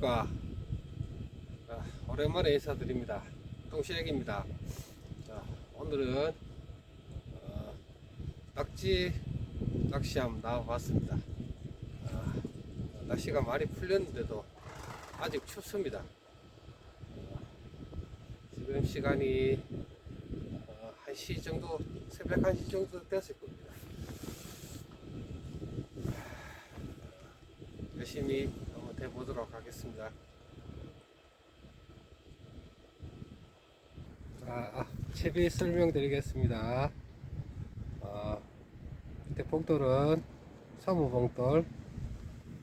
안녕하십니까 자, 오랜만에 인사드립니다. 동시액입니다. 자, 오늘은 어, 낙지 낚시함 나와봤습니다. 아, 날씨가 많이 풀렸는데도 아직 춥습니다. 어, 지금 시간이 어, 1시 정도 새벽 1시 정도 됐을 겁니다. 열심히 한번 해보도록 하겠습니다. 자, 아, 채비 설명드리겠습니다. 어, 밑에 봉돌은 사무봉돌,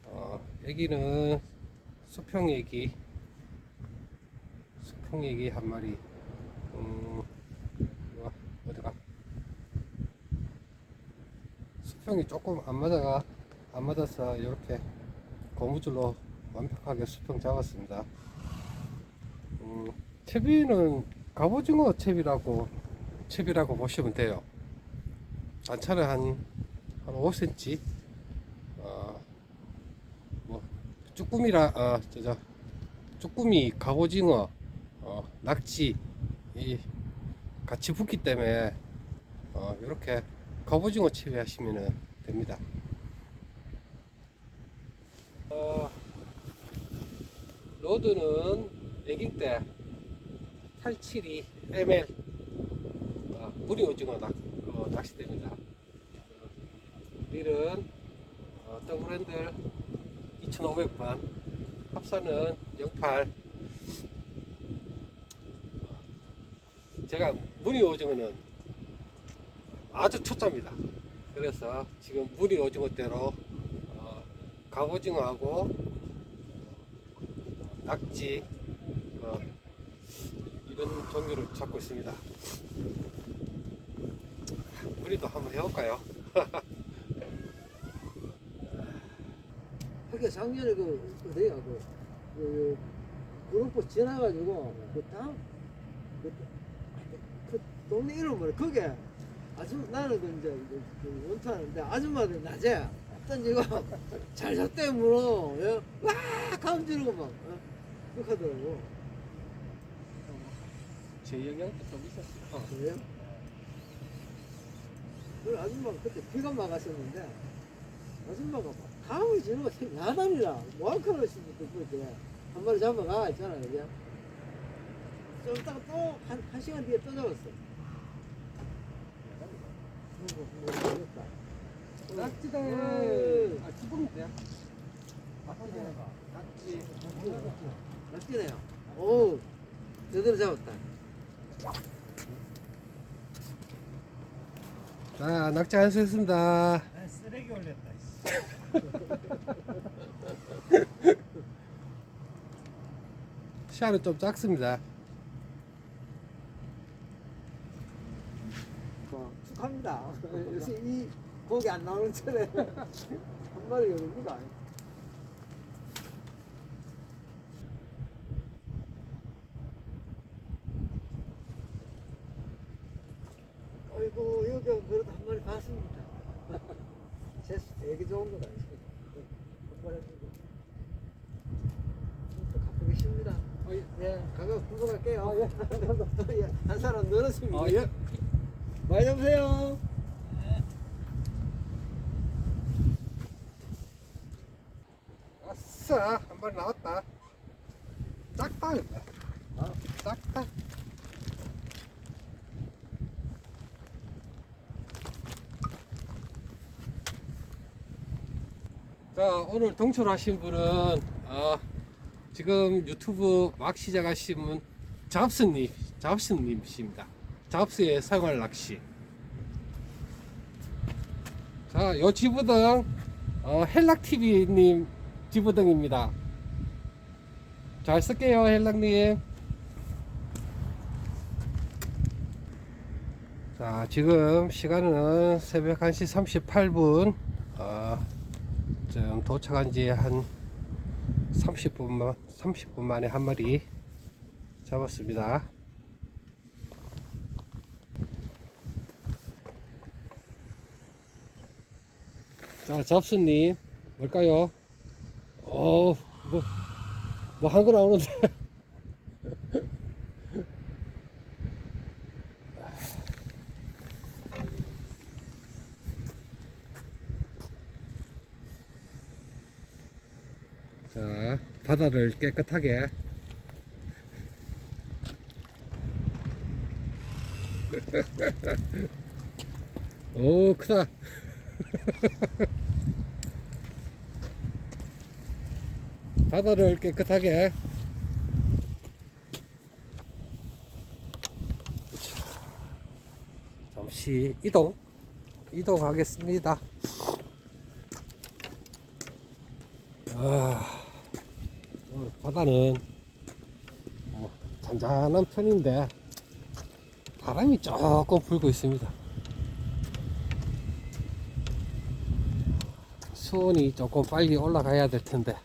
어, 여기는 수평애기, 수평애기 한 마리. 음, 어, 어디가? 수평이 조금 안 맞아가 안 맞아서 이렇게 고무줄로 완벽하게 수평 잡았습니다. 음, 채비는 갑오징어 채비라고 채비라고 보시면 돼요. 단차는 한, 한 5cm. 어, 뭐 쭈꾸미라 어, 저저 쭈꾸미 갑오징어 어, 낙지 이 같이 붙기 때문에 어, 이렇게 갑오징어 채비 하시면 됩니다. 어, 로드는 애기 때 872 ml 어, 무리 오징어 낚, 어, 낚시대입니다. 릴은 어, 더블핸들 2500번. 합사는 08 제가 무늬 오징어는 아주 초짜입니다. 그래서 지금 무늬 오징어대로 어, 갑오징어하고 낙지 어, 이런 종류를 잡고 있습니다. 우리도 한번 해볼까요? 하긴 작년에 그 어디야 그, 그 그룹 지나가지고 그 다음 그, 그 동네 이름 뭐래 그게 아줌 나는 그 이제 그, 그 원투하는데 아줌마들 낮에 던지고 잘 잡대 물어 예? 와 감지르고 막 어? 그렇게 하더라고 제 영향도 좀 있었어요. 아 그래요? 그 아줌마가 그때 비가 막았었는데 아줌마가 막 감이 지는 거 되게 야단이라 뭐하카로 싶을 때한 마리 잡아가 있잖아 그죠? 좀 있다가 또 한 한 시간 뒤에 또 잡았어. 낙지다. 음. 아, 기본인데요? 낙지 낙지 네요 오 제대로 잡았다 자, 낙지 안 썼습니다. 아, 쓰레기 올렸다. 시야는 좀 작습니다. 뭐, 축하합니다 요새 이 고기 안 나오는 철에 한 마리 여릅니다 아이고 여기 그래도 한 마리 봤습니다 재수 되게 좋은 거다 한 마리 주고 또 갖고 계십니다. 예. 가격 분석할게요. 예, 한 사람 늘었습니다. 아, 예. 많이 잡으세요. 아싸, 한 마리 나왔다. 아. 작다. 자, 오늘 동출하신 분은, 어, 지금 유튜브 막 시작하신 분, 잡스님, 잡스님이십니다. 잡스의 생활 낚시. 자, 요 지부등, 어, 헬락TV님 지부등입니다. 잘 쓸게요, 헬락님. 자, 지금 시간은 새벽 1시 38분. 어, 지금 도착한 지 한 30분만, 30분 만에 한 마리 잡았습니다. 자, 잡수님, 뭘까요? 어, 뭐, 뭐한건 나오는데. 자, 바다를 깨끗하게. 오, 크다. 바다를 깨끗하게. 잠시 이동, 이동하겠습니다. 아, 바다는 뭐 잔잔한 편인데 바람이 조금 불고 있습니다. 수온이 조금 빨리 올라가야 될 텐데.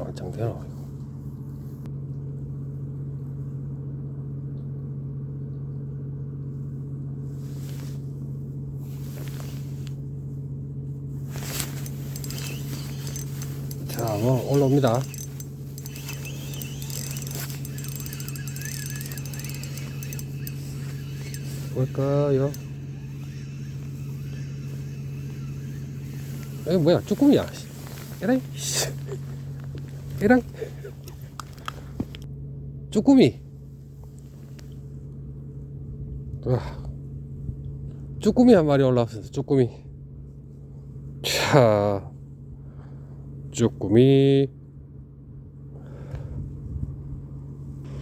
얼짱얼짱 되나 이거. 자, 뭐 올라옵니다. 뭘까요? 에 뭐야 쭈꾸미야 에라이 씨. 에라이 쭈꾸미. 와 쭈꾸미 한 마리 올라왔습니다 쭈꾸미. 자 쭈꾸미.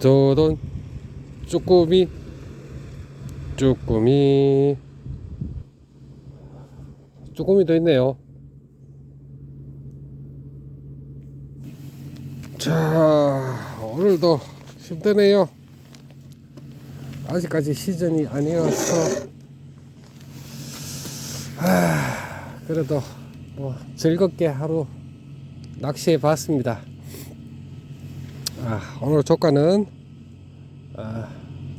저돈 쭈꾸미. 쭈꾸미. 쭈꾸미도 있네요 자 오늘도 힘드네요 아직까지 시즌이 아니어서 하, 그래도 뭐 즐겁게 하루 낚시해 봤습니다. 아, 오늘 조과는 아,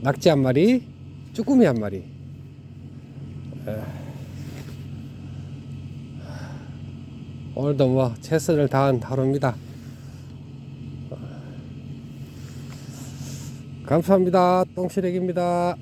낙지 한 마리, 쭈꾸미 한 마리. 에, 오늘도 뭐 최선을 다한 하루입니다. 감사합니다. 똥시렉입니다.